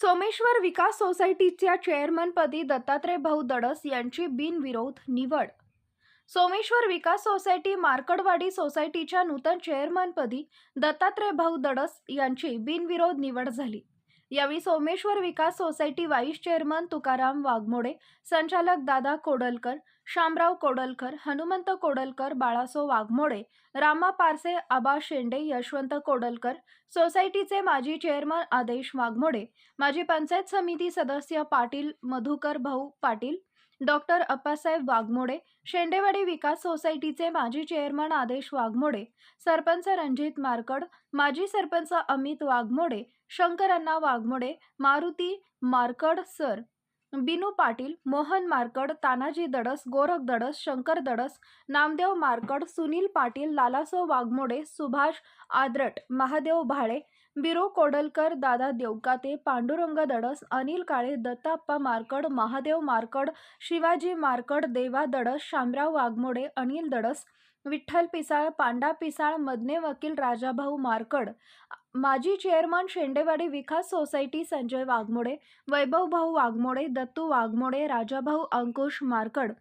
सोमेश्वर विकास सोसायटीच्या चेअरमनपदी दत्तात्रय भाऊ दडस यांची बिनविरोध निवड. सोमेश्वर विकास सोसायटी मार्कडवाडी सोसायटीच्या नूतन चेअरमनपदी दत्तात्रय भाऊ दडस यांची बिनविरोध निवड झाली. यावेळी Someshwar Vikas society vice chairman Tukaram Waghmode संचालक दादा कोडलकर शामराव कोडलकर हनुमंत कोडलकर बाळासो वाघमोडे रामा पारसे आबा शेंडे यशवंत कोडलकर सोसायटीचे माजी चेअरमन आदेश वाघमोडे माजी पंचायत समिती सदस्य पाटील मधुकर भाऊ पाटील डॉक्टर अप्पासाहेब वाघमोडे शेंडेवाडी विकास सोसायटीचे माजी चेअरमन आदेश वाघमोडे सरपंच रणजित मारकड माजी सरपंच अमित वाघमोडे शंकरण्णा वाघमोडे मारुती मारकड सर बिनू पाटील मोहन मारकड तानाजी दडस गोरख दडस शंकर दडस नामदेव मारकड सुनील पाटील लालासो वाघमोडे सुभाष आद्रट महादेव भाळे बिरो कोडलकर दादा देवकाते पांडुरंग दडस अनिल काळे दत्ताप्पा मारकड महादेव मारकड शिवाजी मारकड देवा दडस शामराव वाघमोडे अनिल दडस विठ्ठल पिसाळ पांडा पिसाळ मदने वकील राजाभाऊ मारकड माजी चेअरमन शेंडेवाडी विकास सोसायटी संजय वाघमोडे वैभवभाऊ वाघमोडे दत्तू वाघमोडे राजाभाऊ अंकुश मारकड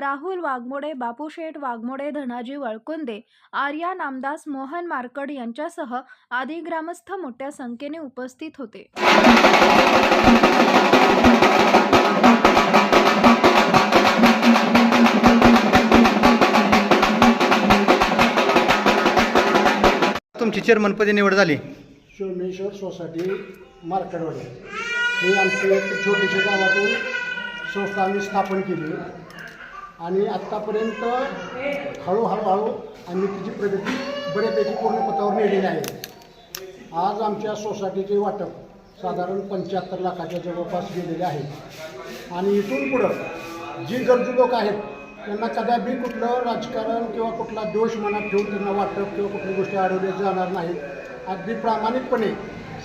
राहुल वाघमोडे बापूशेठ वाघमोडे धनाजी वळकुंदे आर्या नामदास मोहन मारकड यांच्यासह आदी ग्रामस्थ मोठ्या संख्येने उपस्थित होते. तुमची चेअरमनपदी निवड झाली. सोमेश्वर सोसायटी मार्केटवाडी. मी आमची एक छोटीशी गावातून संस्था आम्ही स्थापन केली. आणि आत्तापर्यंत हळूहळू हळू आम्ही तिची प्रगती बऱ्यापैकी पूर्णपथावर नेलेली आहे. आज आमच्या सोसायटीचे वाटप साधारण पंच्याहत्तर लाखाच्या जवळपास गेलेले आहे. आणि इथून पुढं जी गरजू लोक आहेत त्यांना कदापि कुठलं राजकारण किंवा कुठला दोष मनात ठेवून त्यांना वाटप किंवा कुठल्या गोष्टी अडवल्या जाणार नाहीत अगदी प्रामाणिकपणे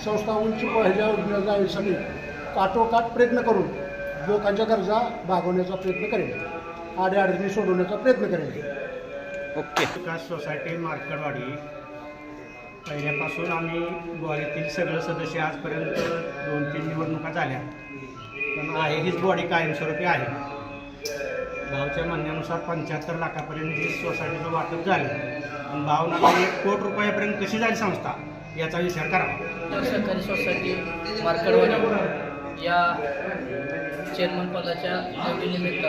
संस्था उंची ह्याच्या जाण्यासाठी काटोकाट प्रयत्न करून लोकांच्या गरजा भागवण्याचा प्रयत्न करेल. आड्याअडचणी सोडवण्याचा प्रयत्न करेल. ओके. विकास सोसायटी मार्कडवाडी पहिल्यापासून आम्ही बॉडीतील सगळं सदस्य आजपर्यंत दोन तीन निवडणुका झाल्या. पण आहे हीच बॉडी कायमस्वरूपी आहे. गावच्या म्हणण्यानुसार पंच्याहत्तर लाखापर्यंत जी सोसायटीचं वाटप झालं पण भावना एक कोट रुपयापर्यंत कशी झाली संस्था याचा विचार करावा सहकारी सोसायटी मार्कडवाडी या चेअरमन पदाच्या निवडीनिमित्त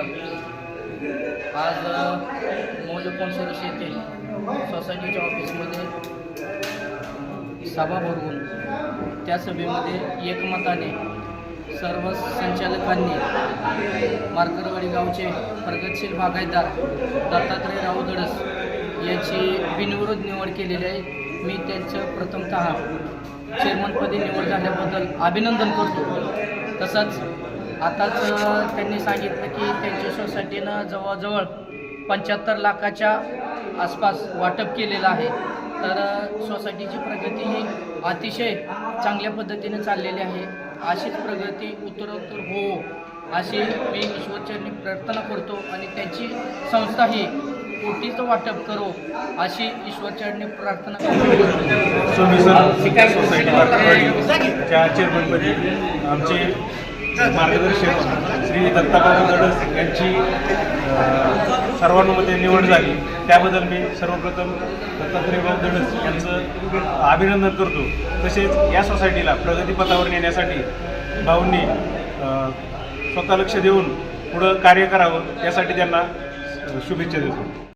आज मौज कॉन्सर्स येथे सोसायटीच्या ऑफिसमध्ये सभा भरवून त्या सभेमध्ये एकमताने सर्व संचालकांनी मार्करवाडी गावचे प्रगतशील बागायतदार दत्तात्रय राऊ दडस याची बिनविरोध निवड केलेली आहे. मी त्यांचं प्रथमतः चेअरमनपदी निवड झाल्याबद्दल अभिनंदन करतो. तसंच आताच त्यांनी सांगितलं की त्यांच्या सोसायटीनं जवळजवळ पंच्याहत्तर लाखाच्या आसपास वाटप केलेलं आहे. तर सोसायटीची प्रगती ही अतिशय चांगल्या पद्धतीने चाललेली आहे. अशीच प्रगती उत्तरोत्तर हो अशी मी ईश्वरचरणी प्रार्थना करतो आणि त्यांची संस्था ही कोटीचं वाटप करो अशी ईश्वरचरणी प्रार्थना करतो. चेअरमनपदी आमचे मार्गदर्शक श्री दत्ताबाबू दडस यांची सर्वांमध्ये सर्वानुमते निवड झाली. त्याबद्दल मी सर्वप्रथम दत्तात्रेयबाबू दडस यांचं अभिनंदन करतो. तसेच या सोसायटीला प्रगतीपथावर नेण्यासाठी भाऊंनी स्वतः लक्ष देऊन पुढं कार्य करावं यासाठी त्यांना शुभेच्छा देतो.